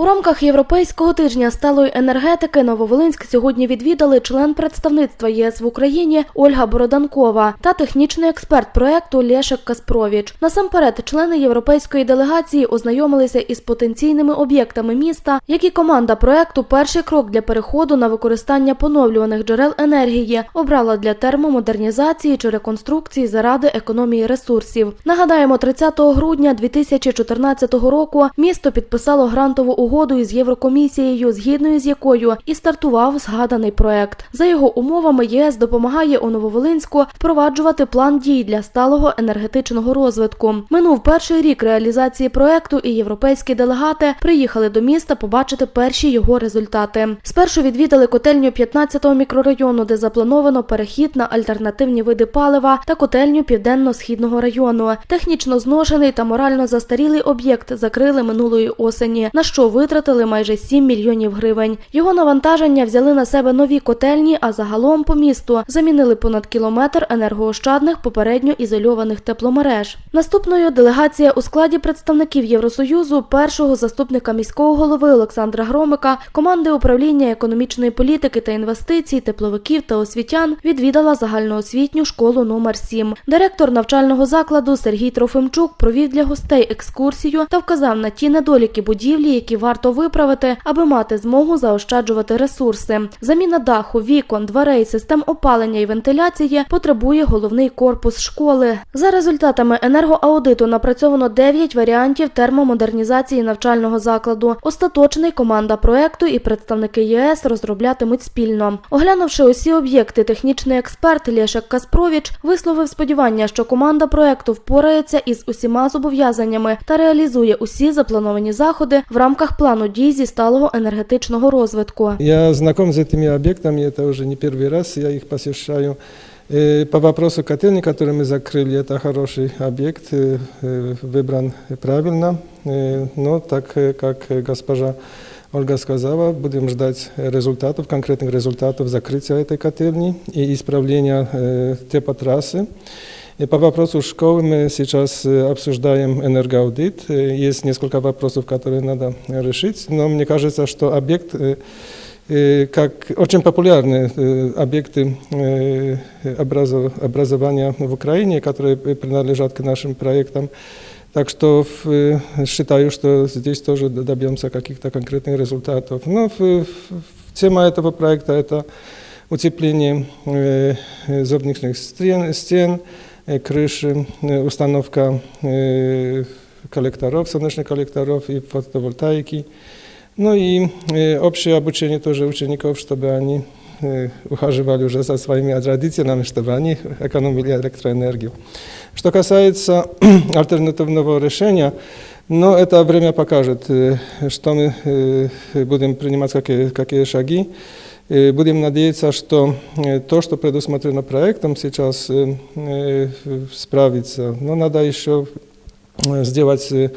У рамках Європейського тижня сталої енергетики Нововолинськ сьогодні відвідали член представництва ЄС в Україні Ольга Бороданкова та технічний експерт проекту Лєшек Каспровіч. Насамперед, члени європейської делегації ознайомилися із потенційними об'єктами міста, які команда проекту Перший крок для переходу на використання поновлюваних джерел енергії обрала для термомодернізації чи реконструкції заради економії ресурсів. Нагадаємо, 30 грудня 2014 року місто підписало грантову угоду із Єврокомісією, згідно з якою і стартував згаданий проект. За його умовами ЄС допомагає у Нововолинську впроваджувати план дій для сталого енергетичного розвитку. Минув перший рік реалізації проекту, і європейські делегати приїхали до міста побачити перші його результати. Спершу відвідали котельню 15-го мікрорайону, де заплановано перехід на альтернативні види палива та котельню південно-східного району. Технічно зношений та морально застарілий об'єкт закрили минулої осені, на що витратили майже 7 мільйонів гривень. Його навантаження взяли на себе нові котельні, а загалом по місту замінили понад кілометр енергоощадних попередньо ізольованих тепломереж. Наступною делегація у складі представників Євросоюзу, першого заступника міського голови Олександра Громика, команди управління економічної політики та інвестицій, тепловиків та освітян відвідала загальноосвітню школу номер 7 Директор навчального закладу Сергій Трофимчук провів для гостей екскурсію та вказав на ті недоліки будівлі, які варто виправити, аби мати змогу заощаджувати ресурси. Заміна даху, вікон, дверей, систем опалення і вентиляції потребує головний корпус школи. За результатами енергоаудиту напрацьовано 9 варіантів термомодернізації навчального закладу. Остаточний команда проекту і представники ЄС розроблятимуть спільно. Оглянувши усі об'єкти, технічний експерт Лєшек Каспровіч висловив сподівання, що команда проекту впорається із усіма зобов'язаннями та реалізує усі заплановані заходи в рамках плану дій зі сталого енергетичного розвитку. Я знаком с этими объектами, это уже не первый раз, я их посещаю. Э, По вопросу котельни, который мы закрыли, это хороший объект, э, э, выбран правильно, Э, но так э, как госпожа Ольга сказала, будем ждать результатов, конкретных результатов закрытия этой котельни и исправления э, теплотрассы. И по вопросу школы мы сейчас э, обсуждаем энергоаудит. Э, Есть несколько вопросов, которые надо решить, но мне кажется, что объект, э, э, как очень популярные э, объекты э, образов- образования в Украине, которые принадлежат к нашим проектам, так что э, считаю, что здесь тоже добьемся каких-то конкретных результатов. Но в- в- тема этого проекта – это утепление э, э, зубных стен, стен, э, крыши, э, установка э, коллекторов, солнечных коллекторов и фотовольтаики. Ну и э, общее обучение тоже учеников, чтобы они э, ухаживали уже за своими родителями, чтобы они экономили электроэнергию. Что касается альтернативного решения, но это время покажет, э, что мы э, будем принимать, какие, какие шаги. Э, Будем надеяться, что э, то, что предусмотрено проектом, сейчас э, э, справится. Но надо еще э, сделать э,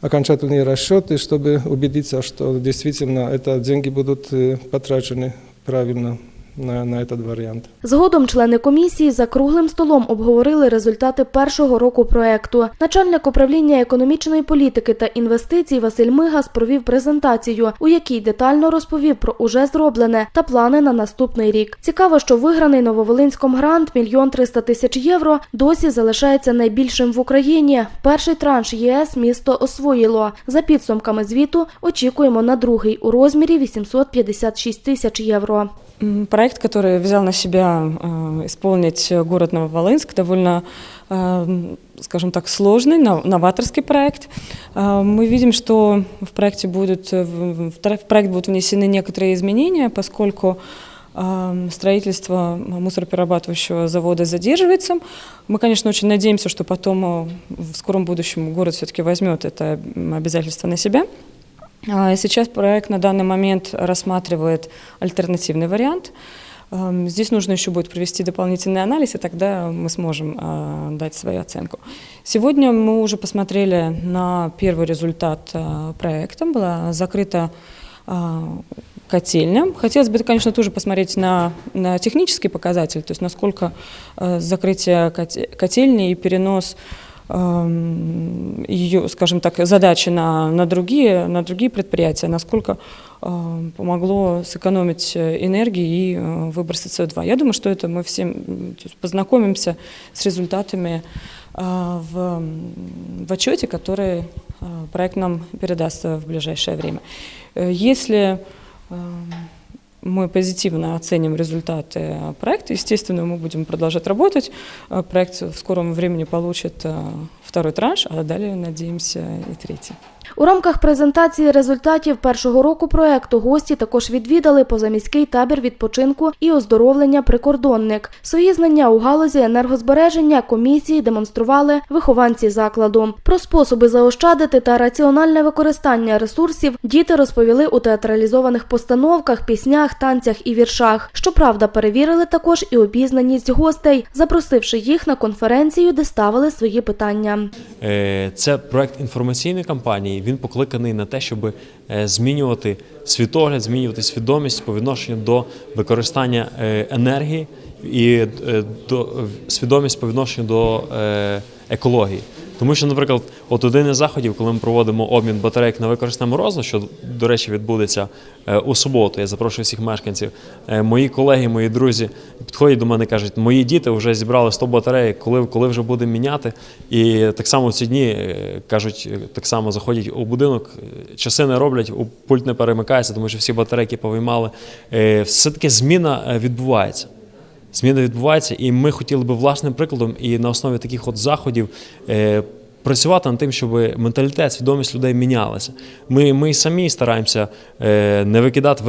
окончательные расчеты, чтобы убедиться, что действительно это деньги будут э, потрачены правильно на, на этот вариант. Згодом члени комісії за круглим столом обговорили результати першого року проекту. Начальник управління економічної політики та інвестицій Василь Мигас провів презентацію, у якій детально розповів про уже зроблене та плани на наступний рік. Цікаво, що виграний Нововолинськом грант мільйон триста тисяч євро досі залишається найбільшим в Україні. Перший транш єС місто освоїло. За підсумками звіту очікуємо на другий у розмірі 856 тисяч євро. Проект, который взял на себя э, исполнить город Нововолынск, довольно, э, скажем так, сложный, нов- новаторский проект. Э, Мы видим, что в проекте будут, в проект будут внесены некоторые изменения, поскольку строительство мусороперерабатывающего завода задерживается. Мы, конечно, очень надеемся, что потом в скором будущем город все-таки возьмет это обязательство на себя. А Сейчас проект на данный момент рассматривает альтернативный вариант. Эм, Здесь нужно еще будет провести дополнительный анализ, и тогда мы сможем э, дать свою оценку. Сегодня мы уже посмотрели на первый результат э, проекта. Была закрыта котельня. Хотелось бы, конечно, тоже посмотреть на, на технический показатель, то есть насколько э, закрытие коте- котельни и перенос ее, скажем так, задачи на, на, другие, на другие предприятия, насколько э, помогло сэкономить э, энергии и э, выбросить СО2. Я думаю, что это мы всем м, то есть познакомимся с результатами э, в, м, в отчете, который э, проект нам передаст э, в ближайшее время. Э, Если э, мы позитивно оценим результаты э, проекта. Естественно, мы будем продолжать работать. Э, Проект в скором времени получит э, второй транш, а далее, надеемся, и третий. У рамках презентації результатів першого року проекту гості також відвідали позаміський табір відпочинку і оздоровлення прикордонник. Свої знання у галузі енергозбереження комісії демонстрували вихованці закладу. Про способи заощадити та раціональне використання ресурсів діти розповіли у театралізованих постановках, піснях, танцях і віршах. Щоправда, перевірили також і обізнаність гостей, запросивши їх на конференцію, де ставили свої питання. Е, Це проект інформаційної кампанії. Він покликаний на те, щоб е, змінювати світогляд, змінювати свідомість по відношенню до використання е, енергії і е, до свідомість по відношенню до екології. Тому що, наприклад, от один із заходів, коли ми проводимо обмін батарейок на використане морозиво, що, до речі, відбудеться е, у суботу, я запрошую всіх мешканців. Е, Мої колеги, мої друзі підходять до мене і кажуть, мої діти вже зібрали 100 батарейок, коли, коли вже будемо міняти. І так само в ці дні е, кажуть, так само заходять у будинок, часи не роблять, у пульт не перемикається, тому що всі батарейки повиймали. Е, Все-таки зміна відбувається. Зміна відбувається, і ми хотіли би власним прикладом і на основі таких от заходів е, працювати над тим, щоб менталітет, свідомість людей мінялася. Ми, ми самі стараємося е, не викидати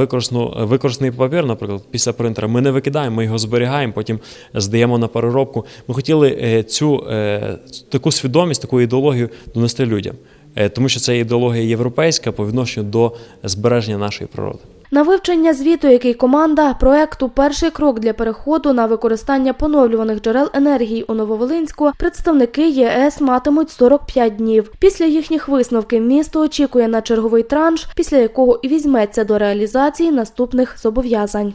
використаний папір, наприклад, після принтера. Ми не викидаємо, ми його зберігаємо, потім здаємо на переробку. Ми хотіли е, цю таку свідомість, таку ідеологію донести людям, тому що це ідеологія європейська по відношенню до збереження нашої природи. На вивчення звіту, який команда проекту Перший крок для переходу на використання поновлюваних джерел енергії у Нововолинську представники ЄС матимуть 45 днів. Після їхніх висновків місто очікує на черговий транш, після якого і візьметься до реалізації наступних зобов'язань.